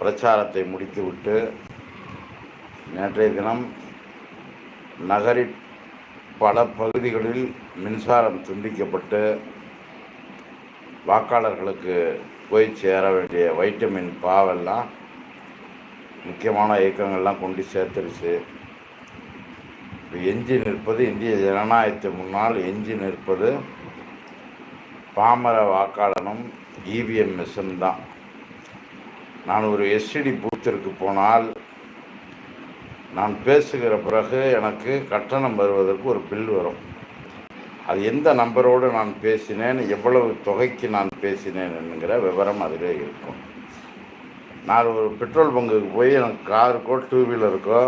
பிரச்சாரத்தை முடித்துவிட்டு நேற்றைய தினம் நகரின் பல பகுதிகளில் மின்சாரம் துண்டிக்கப்பட்டு வாக்காளர்களுக்கு போய் சேர வேண்டிய வைட்டமின் பாவெல்லாம் முக்கியமான இயக்கங்கள்லாம் கொண்டு சேர்த்துருச்சு. இப்போ எஞ்சி நிற்பது இந்திய ஜனநாயகத்தை முன்னால் எஞ்சி நிற்பது பாமர வாக்காளனும் இவிஎம் மிஷன் தான். நான் ஒரு எஸ்டிடி பூத்திற்கு போனால் நான் பேசுகிற பிறகு எனக்கு கட்டணம் வருவதற்கு ஒரு பில் வரும். அது எந்த நம்பரோடு நான் பேசினேன் எவ்வளவு தொகைக்கு நான் பேசினேன் என்கிற விவரம் அதிலே இருக்கும். நான் ஒரு பெட்ரோல் பங்குக்கு போய் எனக்கு காருக்கோ டூ வீலருக்கோ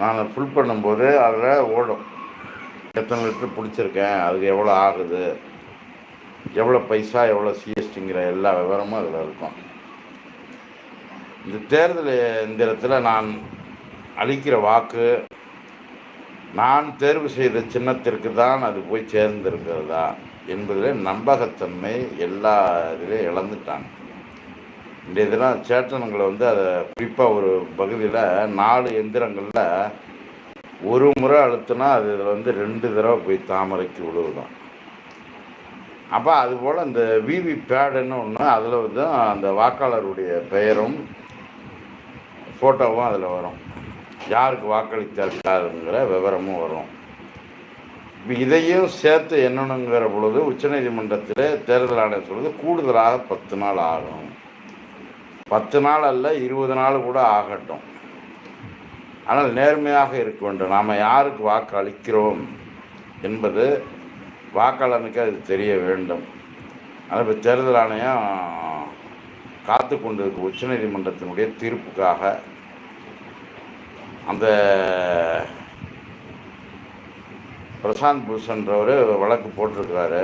நான் ஃபுல் பண்ணும்போது அதில் ஓடும். எத்தனை லிட்டர் பிடிச்சிருக்கேன் அதுக்கு எவ்வளோ ஆகுது எவ்வளோ பைசா எவ்வளோ சிஎஸ்டிங்கிற எல்லா விவரமும் அதில் இருக்கும். இந்த தேர்தல் எந்திரத்தில் நான் அளிக்கிற வாக்கு நான் தேர்வு செய்த சின்னத்திற்கு தான் அது போய் சேர்ந்திருக்கிறதா என்பதில் நம்பகத்தன்மை எல்லா இதிலையும் இழந்துட்டாங்க. இந்த இதெல்லாம் சேட்டனங்களை வந்து அதை குறிப்பாக ஒரு பகுதியில் நாலு எந்திரங்களில் ஒரு முறை அழுத்தினா அது இதில் வந்து ரெண்டு தடவை போய் தாமரைக்கு விழுவுதான் அப்போ அதுபோல் இந்த விவி பேடுன்னு ஒன்று அதில் வந்து அந்த வாக்காளருடைய பெயரும் ஃபோட்டோவும் அதில் வரும். யாருக்கு வாக்களித்திருக்காருங்கிற விவரமும் வரும். இதையும் சேர்த்து என்னணுங்கிற பொழுது உச்சநீதிமன்றத்தில் தேர்தல் ஆணையம் சொல்வது கூடுதலாக பத்து நாள் ஆகும். பத்து நாள் அல்ல இருபது நாள் கூட ஆகட்டும். ஆனால் நேர்மையாக இருக்க வேண்டும். நாம் யாருக்கு வாக்கு அளிக்கிறோம் என்பது வாக்காளனுக்கு அது தெரிய வேண்டும். ஆனால் இப்போ தேர்தல் ஆணையம் காத்து கொண்டிருக்கு உச்சநீதிமன்றத்தினுடைய தீர்ப்புக்காக அந்த பிரசாந்த் பூஷன்றவர் வழக்கு போட்டிருக்கிறாரு.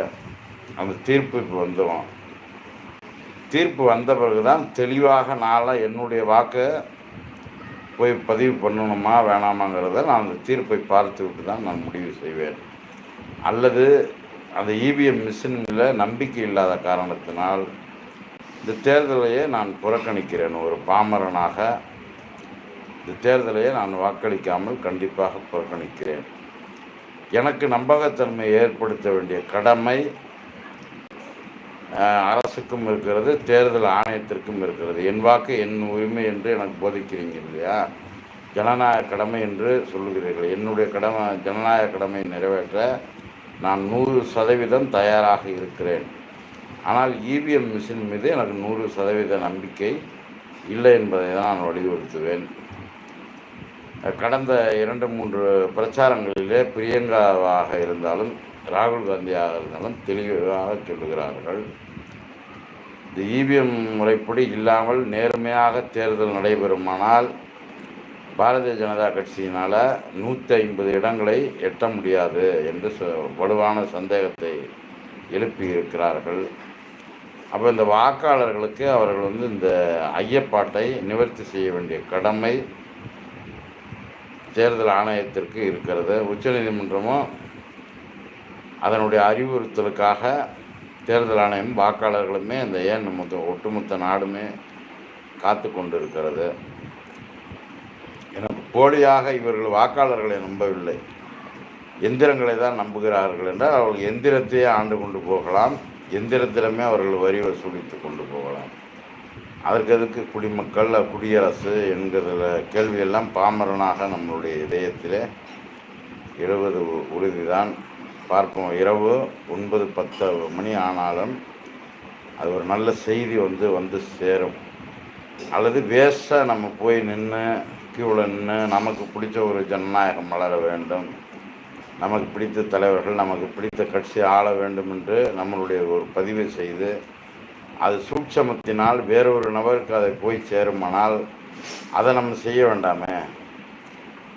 அந்த தீர்ப்பு இப்போ வந்துடும் தீர்ப்பு வந்த பிறகு தான் தெளிவாக நாளாக என்னுடைய வாக்கை போய் பதிவு பண்ணணுமா வேணாமாங்கிறத நான் அந்த தீர்ப்பை பார்த்து விட்டு தான் நான் முடிவு செய்வேன். அல்லது அந்த இவிஎம் மிஷினில் நம்பிக்கை இல்லாத காரணத்தினால் இந்த தேர்தலையே நான் புறக்கணிக்கிறேன். ஒரு பாமரனாக இந்த தேர்தலையே நான் வாக்களிக்காமல் கண்டிப்பாக புறக்கணிக்கிறேன். எனக்கு நம்பகத்தன்மை ஏற்படுத்த வேண்டிய கடமை அரசுக்கும் இருக்கிறது தேர்தல் ஆணையத்திற்கும் இருக்கிறது. என் வாக்கு என் உரிமை என்று எனக்கு போதிக்கிறீங்க இல்லையா? ஜனநாயக கடமை என்று சொல்லுகிறீர்கள். என்னுடைய கடமை ஜனநாயக கடமை நிறைவேற்ற நான் நூறு சதவீதம் தயாராக இருக்கிறேன். ஆனால் இவிஎம் மிஷின் மீது எனக்கு நூறு சதவீத நம்பிக்கை இல்லை என்பதை தான் நான் வலியுறுத்துவேன். கடந்த இரண்டு மூன்று பிரச்சாரங்களிலே பிரியங்காவாக இருந்தாலும் ராகுல் காந்தியாக இருந்தாலும் தெளிவாக சொல்லுகிறார்கள். இந்த இவிஎம் முறைப்படி இல்லாமல் நேர்மையாக தேர்தல் நடைபெறுமானால் பாரதிய ஜனதா கட்சியினால் நூற்றி ஐம்பது இடங்களை எட்ட முடியாது என்று வலுவான சந்தேகத்தை எழுப்பியிருக்கிறார்கள். அப்போ இந்த வாக்காளர்களுக்கு அவர்கள் வந்து இந்த ஐயப்பாட்டை நிவர்த்தி செய்ய வேண்டிய கடமை தேர்தல் ஆணையத்திற்கு இருக்கிறது. உச்சநீதிமன்றமும் அதனுடைய அறிவுறுத்தலுக்காக தேர்தல் ஆணையம் வாக்காளர்களுமே இந்த ஏன் மொத்த ஒட்டுமொத்த நாடுமே காத்து கொண்டு இருக்கிறது எனக்கு போலியாக இவர்கள் வாக்காளர்களை நம்பவில்லை. எந்திரங்களை தான் நம்புகிறார்கள் என்றால் அவர்கள் எந்திரத்தையே ஆண்டு கொண்டு போகலாம். எந்திரத்திலுமே அவர்கள் வரி வசூலித்து கொண்டு போகலாம். அதற்கு அதுக்கு குடிமக்கள் குடியரசு என்கிற கேள்வியெல்லாம் பாமரனாக நம்மளுடைய இதயத்திலே எழுவது உறுதிதான். பார்ப்போம். இரவு ஒன்பது பத்து மணி ஆனாலும் அது ஒரு நல்ல செய்தி வந்து வந்து சேரும். அல்லது வேஸ்ட்டாக நம்ம போய் நின்று கியூவில் நின்று நமக்கு பிடிச்ச ஒரு ஜனநாயகம் வளர வேண்டும். நமக்கு பிடித்த தலைவர்கள் நமக்கு பிடித்த கட்சி ஆள வேண்டும் என்று நம்மளுடைய ஒரு பதிவை செய்து அது சூட்சமத்தினால் வேறொரு நபருக்கு அதை போய் சேருமானால் அதை நம்ம செய்ய வேண்டாமே.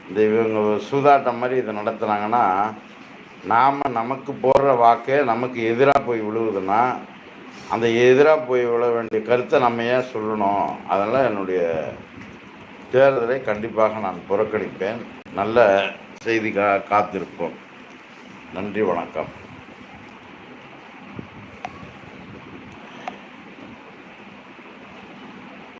இந்த இவங்க சூதாட்டம் மாதிரி இதை நடத்துனாங்கன்னா நாம் நமக்கு போடுற வாக்கே நமக்கு எதிராக போய் விழுவுதுன்னா அந்த எதிராக போய் விழ வேண்டிய கருத்தை நம்ம ஏன் சொல்லணும்? அதனால் என்னுடைய தேர்தலை கண்டிப்பாக நான் புறக்கணிப்பேன். நல்ல செய்தி கா காத்திருப்போம். நன்றி வணக்கம்.